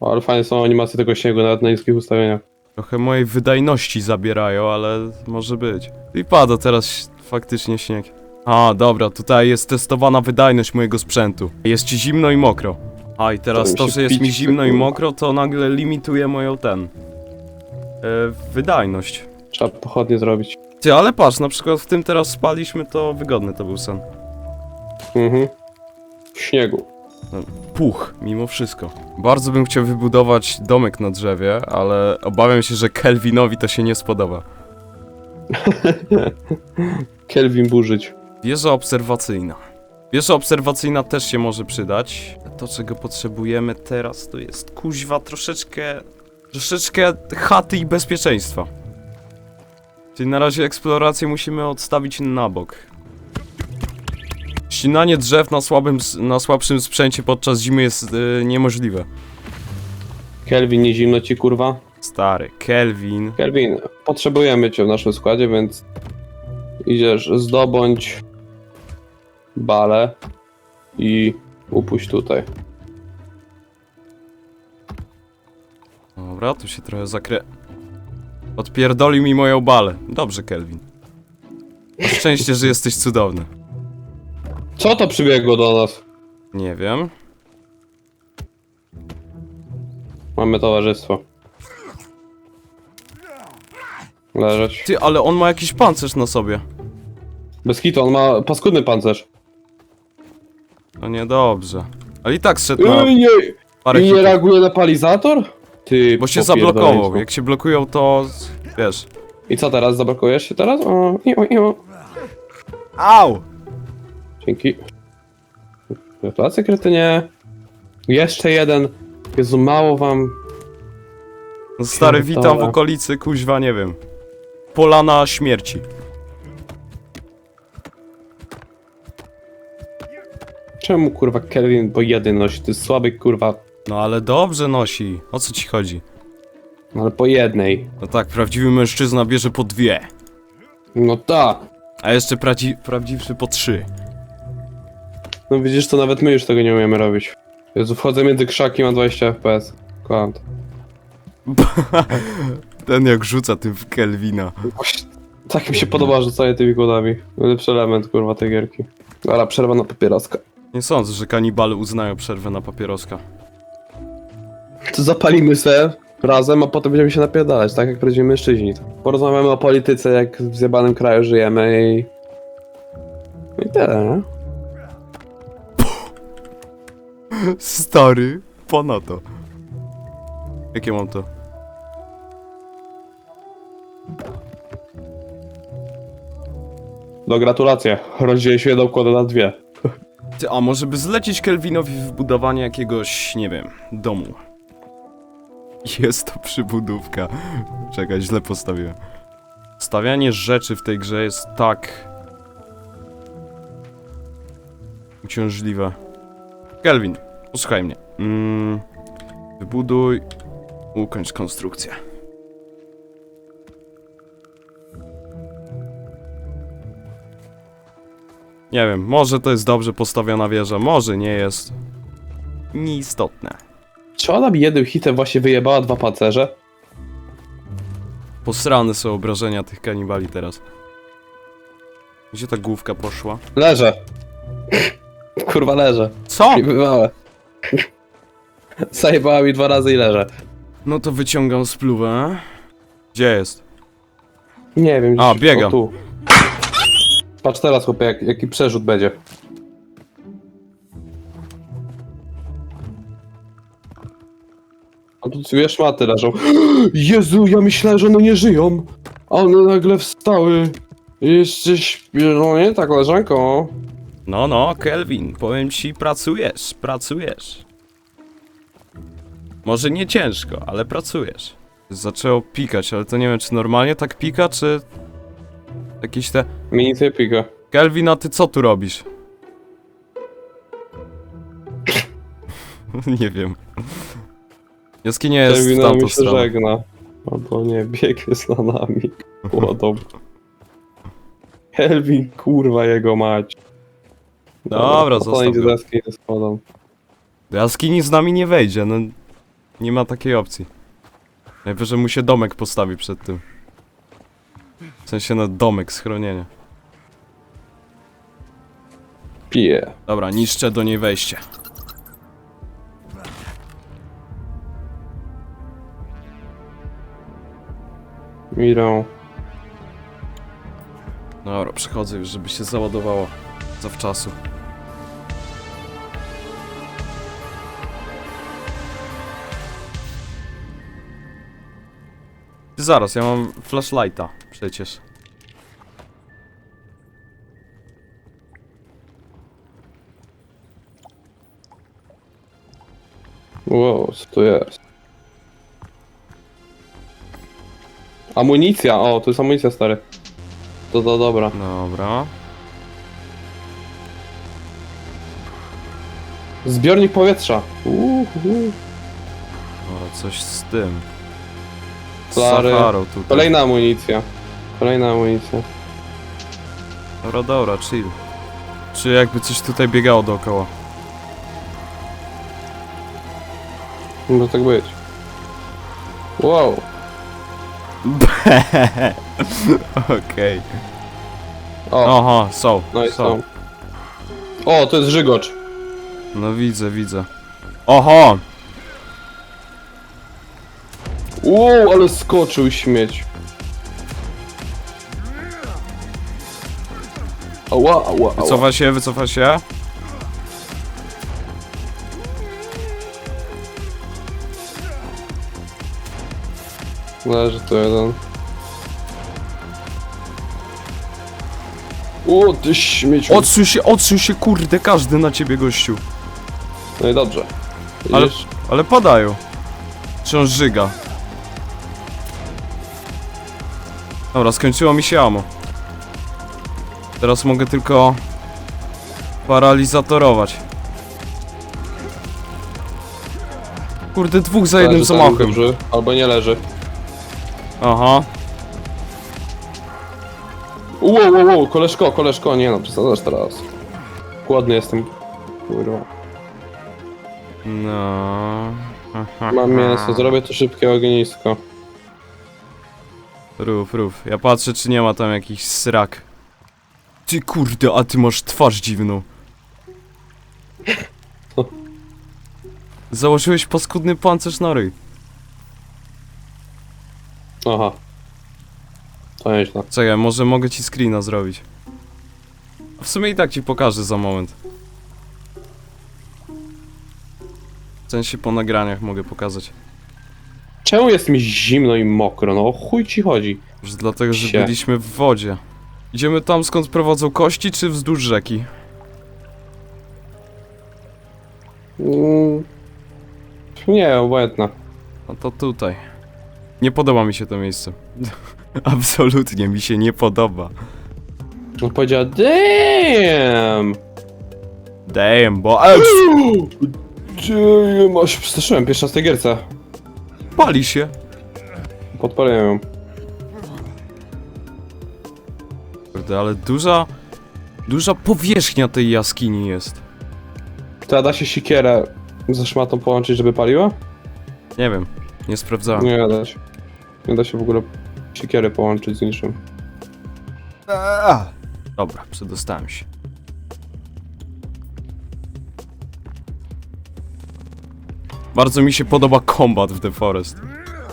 O, ale fajne są animacje tego śniegu, nawet na niskich ustawieniach. Trochę mojej wydajności zabierają, ale może być. I pada teraz faktycznie śnieg. A, dobra, tutaj jest testowana wydajność mojego sprzętu. Jest ci zimno i mokro. A i teraz To to, mi się że jest mi zimno i kurwa. mokro, to nagle limituje moją ten... E, wydajność. Trzeba pochodnie zrobić. Ty, ale patrz, na przykład w tym teraz spaliśmy, to wygodny to był sen. Mhm. W śniegu. Puch, mimo wszystko. Bardzo bym chciał wybudować domek na drzewie, ale obawiam się, że Kelvinowi to się nie spodoba. Kelvin burzyć. Wieża obserwacyjna. Wieża obserwacyjna też się może przydać. To, czego potrzebujemy teraz, to jest kuźwa troszeczkę... Troszeczkę chaty i bezpieczeństwa. Czyli na razie eksplorację musimy odstawić na bok. Ścinanie drzew na, słabym, na słabszym sprzęcie podczas zimy jest y, niemożliwe. Kelvin, nie zimno ci kurwa? Stary, Kelvin. Kelvin, potrzebujemy cię w naszym składzie, więc idziesz zdobądź balę i upuść tutaj. Dobra, tu się trochę zakrę... Odpierdolił mi moją balę. Dobrze, Kelvin. Szczęście, że jesteś cudowny. Co to przybiegło do nas? Nie wiem. Mamy towarzystwo. Leżeć. Ty, ale on ma jakiś pancerz na sobie. Bez kitu, on ma paskudny pancerz. No niedobrze. Ale i tak zszedł na Ej, nie, parę I nie hitów. reaguje na palizator? Ty Bo się popierdoleńcu. zablokował. Jak się blokują, to... Wiesz... I co teraz? Zablokujesz się teraz? O, iu, iu. Au! Dzięki. Gratulacje, kretynie. Jeszcze jeden. Jezu, mało wam. No stary, witam w Pierdolę. okolicy, kuźwa, nie wiem. Polana śmierci. Czemu kurwa Kelvin po jeden nosi? To jest słaby kurwa. No ale dobrze nosi. O co ci chodzi? Ale po jednej. No tak, prawdziwy mężczyzna bierze po dwie. No tak. A jeszcze praci- prawdziwszy po trzy. No widzisz, to nawet my już tego nie umiemy robić. Jezu, wchodzę między krzaki, mam 20 FPS. Kocham to. Ten jak rzuca tym w Kelvina. Tak mi się podoba rzucanie tymi kłodami. Lepszy element kurwa tej gierki. Dobra, przerwa na papieroska. Nie sądzę, że kanibale uznają przerwę na papieroska. To zapalimy se razem, a potem będziemy się napierdalać, tak jak prawdziwi mężczyźni. Porozmawiamy o polityce, jak w zjebanym kraju żyjemy i... No I tyle, nie? Stary, ponadto. Jakie mam to? No gratulacje, rozdzieliłeś jedną kłodę na dwie. Ty, a może by zlecić Kelvinowi wybudowanie jakiegoś, nie wiem, domu. Jest to przybudówka. Czekaj, źle postawiłem. Stawianie rzeczy w tej grze jest tak... uciążliwe. Kelvin, posłuchaj mnie. Mm, wybuduj... Ukończ konstrukcję. Nie wiem, może to jest dobrze postawiona wieża, może nie jest. Nieistotne. Czy ona mi jednym hitem właśnie wyjebała dwa pancerze? Posrane są obrażenia tych kanibali teraz. Gdzie ta główka poszła? Leżę. Kurwa leżę. Co? Bywałe. Zajebała mi dwa razy i leżę. No to wyciągam spluwę. Gdzie jest? Nie wiem. A, gdzieś- biegam. o, tu. Patrz teraz chłopie, jak, jaki przerzut będzie. A tu dwie szmaty leżą. Jezu, ja myślałem, że one nie żyją. A one nagle wstały. Jeszcze śpią, no nie? Tak, koleżanko. No, no, Kelvin, powiem ci, pracujesz, pracujesz. Może nie ciężko, ale pracujesz. Zaczęło pikać, ale to nie wiem, czy normalnie tak pika, czy... Jakieś te... Mi nic nie pika. Kelvin, a ty co tu robisz? nie wiem. Jaskinia jest w Terminal tamtą mi się stronę. żegna. Albo nie, bieg jest za nami. Kłodą. Kelvin, kurwa jego mać. Dobra, zostaw idzie go. do jaskini ze. Do jaskini z nami nie wejdzie, no... Nie ma takiej opcji. Najwyżej mu się domek postawi przed tym. W sensie na domek, schronienie. Pije. Dobra, niszczę do niej wejście. Mirą. Dobra, przechodzę już, żeby się załadowało zawczasu. Zaraz, ja mam flashlighta przecież. Wow, co tu jest? Amunicja, o, to jest amunicja stary. To to dobra. Dobra. Zbiornik powietrza. Uhu. Dobra, coś z tym. Saharą tutaj. Kolejna amunicja. Kolejna amunicja. Dobra, dobra, chill. Czy jakby coś tutaj biegało dookoła. Może tak być. Wow. Okej. O, Aha, są. no i są. są. O, to jest żygocz. No widzę, widzę. Oho! Wow, ale skoczył śmieć. Ała, ała, ała. Wycofa się, wycofa się. Leży tu jeden. O, ty śmieciu. Odsuń się, odsuń się, kurde, każdy na ciebie, gościu. No i dobrze. Ale-? Ale padają. Czy on żyga? Dobra, skończyło mi się amo. Teraz mogę tylko paralizatorować. Kurde, dwóch za jednym Leży tam zamachem. duży, Albo nie leży. Aha. Wow, wow, wow, koleżko, koleżko, nie no, przesadzasz teraz. Głodny jestem. Kurwa. No. Mam mięso, zrobię to szybkie ognisko. Rów, rów. Ja patrzę, czy nie ma tam jakiś srak. Ty kurde, a ty masz twarz dziwną. Co? Założyłeś paskudny pancerz na ryj. Aha. To nieźle. Czekaj, może mogę ci screena zrobić. W sumie i tak ci pokażę za moment. W sensie po nagraniach mogę pokazać. Czemu jest mi zimno i mokro? No o chuj ci chodzi. Może dlatego, że Sie. byliśmy w wodzie. Idziemy tam skąd prowadzą kości, czy wzdłuż rzeki? Mm. Nie, obojętna. No to tutaj. Nie podoba mi się to miejsce. Absolutnie mi się nie podoba. On powiedział, damn! Damn, bo... Ty, masz, przestraszyłem pierwszy raz w tej gierce. Pali się. Podpaliłem ją. Kurde, ale duża... Duża powierzchnia tej jaskini jest. To da się sikierę ze szmatą połączyć, żeby paliła? Nie wiem, nie sprawdzałem. Nie da się. Nie da się w ogóle sikiery połączyć z niczym. Dobra, przedostałem się. Bardzo mi się podoba kombat w The Forest.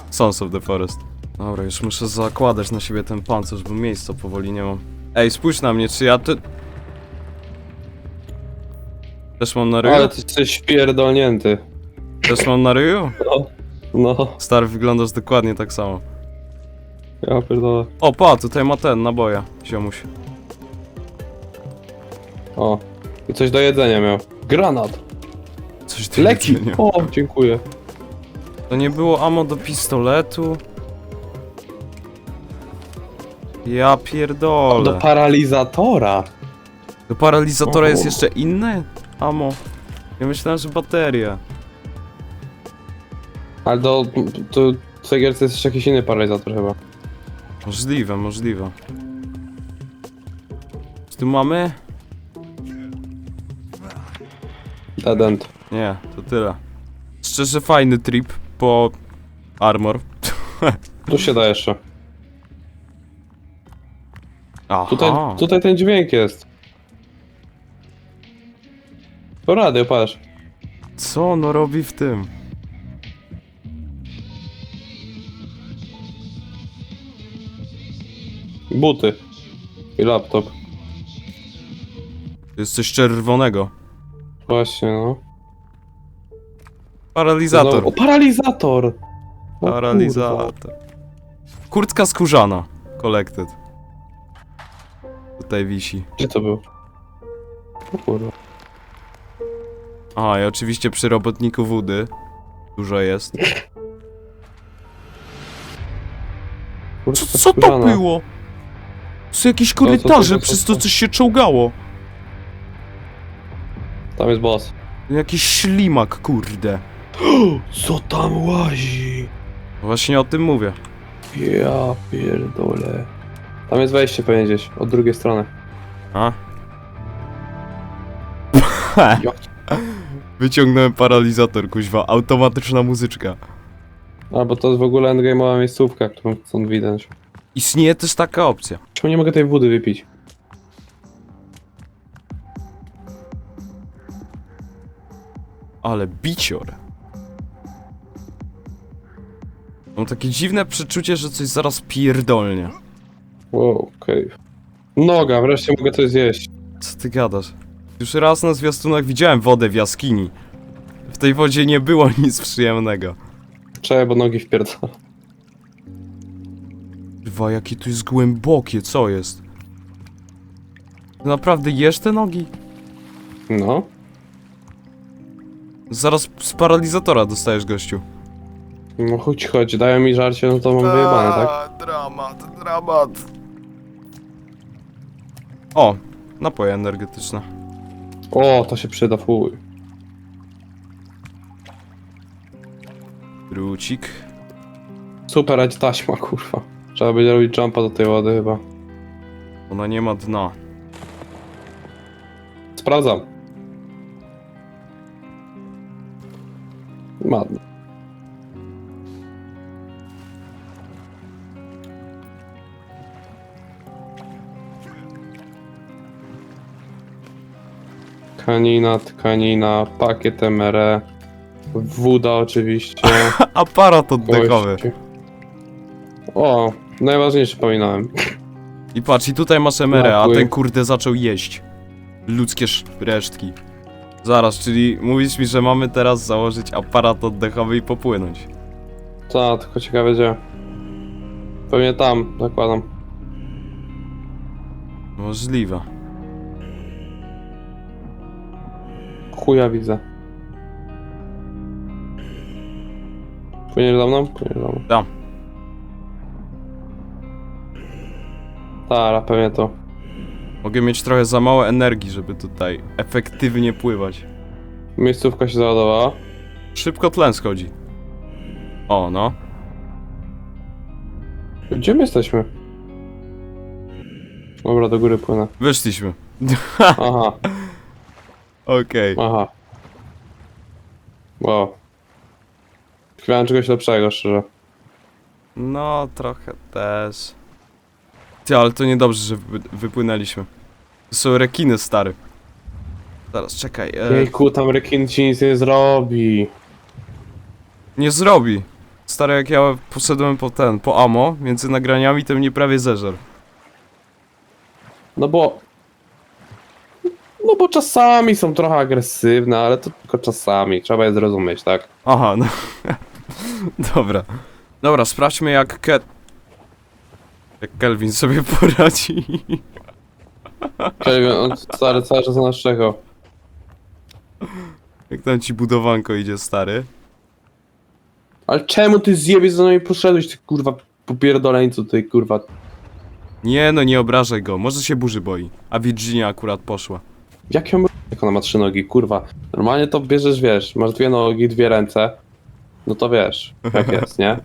Sons of the Forest. Dobra, już muszę zakładać na siebie ten pancerz, bo miejsca powoli nie mam. Ej, spójrz na mnie, czy ja ty... Też mam na ryju? Ale ty jesteś pierdolnięty. Też mam na ryju? No. No, Stary, wyglądasz dokładnie tak samo. ja pierdolę. O, pa, tutaj ma ten, naboje, ziomuś. O, i coś do jedzenia miał. Granat. Do Leki. jedzenia. O, dziękuję. To nie było ammo do pistoletu? Ja pierdolę. Do paralizatora. Do paralizatora O. jest jeszcze inne ammo? Ja myślałem, że bateria. Ale do... To w tej gierce jest jeszcze jakiś inny paralizator chyba. Możliwe, możliwe. Co tu mamy? Dead end. Nie, to tyle. Szczerze fajny trip po armor. Tu się da jeszcze. Aha. Tutaj, tutaj ten dźwięk jest. To radio, patrz. Co ono robi w tym? Buty. I laptop. To jest coś czerwonego. Właśnie, no. Paralizator. O, paralizator! O, kurwa. Paralizator. Kurtka skórzana. Collected. Tutaj wisi. Gdzie to był? O kurwa. A, i oczywiście przy robotniku wody dużo jest. Kurwa, Co, co to skórzana. było? Są jakieś co to- korytarze, co to- przez to co? coś się czołgało. Tam jest boss. Jakiś ślimak, kurde. Co tam łazi? Właśnie o tym mówię. Ja pierdolę. Tam jest wejście pewnie gdzieś, od drugiej strony. A? Jak? Wyciągnąłem paralizator, kuźwa. Automatyczna muzyczka. Albo to jest w ogóle endgame'owa miejscówka, którą stąd widać. Istnieje też taka opcja. Czemu nie mogę tej wody wypić? Ale bicior. Mam takie dziwne przeczucie, że coś zaraz pierdolnie. Wow, cave. Noga, wreszcie mogę coś zjeść. Co ty gadasz? Już raz na zwiastunach widziałem wodę w jaskini. W tej wodzie nie było nic przyjemnego. Czekaj, bo nogi wpierdolę. Dwa, jakie tu jest głębokie, co jest? Ty naprawdę jesz te nogi? No. Zaraz z paralizatora dostajesz, gościu. No chodź, chodź, dają mi żarcie, no to mam wyjebane, tak? Dramat, dramat. O, napoje energetyczne. O, to się przyda, fuj. Drucik. Super, ać taśma, kurwa. Trzeba będzie robić jumpa do tej wody chyba. Ona nie ma dna. Sprawdzam. Madne. Tkanina, tkanina, pakiet MRE, woda oczywiście. Aparat oddechowy. kości. O, najważniejsze pominąłem. I patrz, i tutaj masz emerę, a Dziękuję. ten kurde zaczął jeść. Ludzkie sz- resztki. Zaraz, czyli mówisz mi, że mamy teraz założyć aparat oddechowy i popłynąć. Ta, tylko ciekawe gdzie. Pewnie tam, zakładam. Możliwe. Chuja widzę. Płyniesz za mną? Płyniesz za mną. Tam. Tara, pewnie to. Mogę mieć trochę za mało energii, żeby tutaj efektywnie pływać. Miejscówka się załadowała. Szybko tlen schodzi. O, no. Gdzie my jesteśmy? Dobra, do góry płynę. Wyszliśmy. Aha, Okej. aha. Wow. Chwilałem czegoś lepszego, szczerze. No, trochę też. Ty, ale to niedobrze, że wy wypłynęliśmy. To są rekiny, stary. Zaraz, czekaj. E, Jejku, tam rekin ci nic nie zrobi. nie zrobi. Stary, jak ja poszedłem po ten, po amo, między nagraniami, to mnie prawie zeżer. No bo... No bo czasami są trochę agresywne, ale to tylko czasami. Trzeba je zrozumieć, tak? Aha, no. Dobra. Dobra, sprawdźmy jak Ke... Jak Kelvin sobie poradzi. Kelvin, on stary cały czas na nas czekał. Jak tam ci budowanko idzie, stary. Ale czemu ty zjebie za nami poszedłeś, ty kurwa popierdoleńcu, ty kurwa. Nie no, nie obrażaj go, może się burzy boi. A Virginia akurat poszła. Jak ją jak ona ma trzy nogi, kurwa. Normalnie to bierzesz, wiesz, masz dwie nogi, dwie ręce. No to wiesz, jak jest, nie?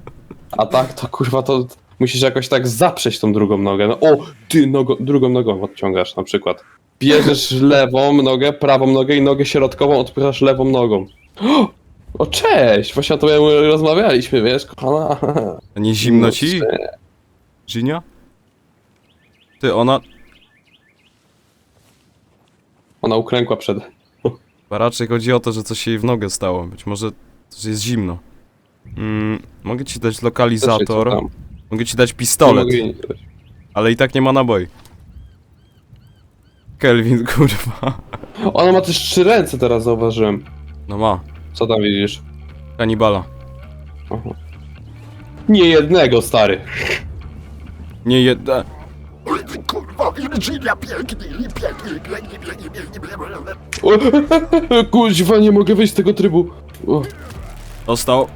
A tak to kurwa to musisz jakoś tak zaprzeć tą drugą nogę. No o, ty nogo, drugą nogą odciągasz na przykład. Bierzesz lewą nogę, prawą nogę i nogę środkową odpychasz lewą nogą. O, cześć! Właśnie o tobie rozmawialiśmy, wiesz, kochana. A nie zimno No, ci? Ginia? Ty, ona... Ona uklękła przed... Chyba raczej chodzi o to, że coś jej w nogę stało. Być może coś jest zimno. Mm, mogę ci dać lokalizator. Mogę ci dać pistolet, ale i tak nie ma naboi. Kelvin, kurwa. Ona ma też trzy ręce teraz, zauważyłem. No ma. Co tam widzisz? Kanibala. Aha. Nie jednego, stary. Nie jedne. Kurwa, Virginia, pięknie, pięknie, pięknie, pięknie, pięknie, pięknie. O, Kuźwa, nie mogę wyjść z tego trybu. O. Dostał.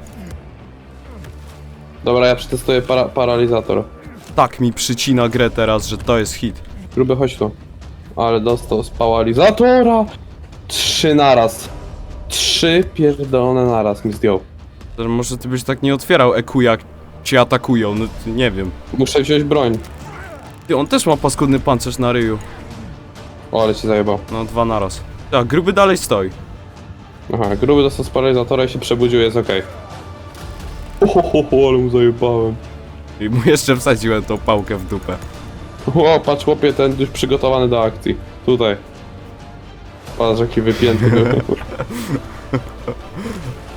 Dobra, ja przetestuję para paralizator. Tak mi przycina grę teraz, że to jest hit. Gruby, chodź tu. Ale dostał z paralizatora. Trzy naraz. Trzy pierdolone naraz mi zdjął. To może ty byś tak nie otwierał EQ jak cię atakują, no nie wiem. Muszę wziąć broń. Ty, on też ma paskudny pancerz na ryju. O, ale ci zajebał. No, dwa naraz. Tak, gruby dalej stoi. Aha, gruby dostał z paralizatora i się przebudził, jest okej. Ohoho, ale mu zajebałem. I mu jeszcze wsadziłem tą pałkę w dupę. O, patrz chłopie, ten już przygotowany do akcji. Tutaj. Patrz jaki wypięty był.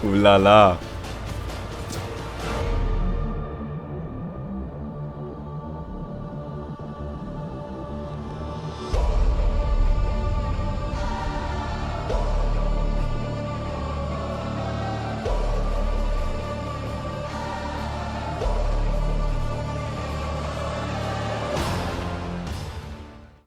Ulala.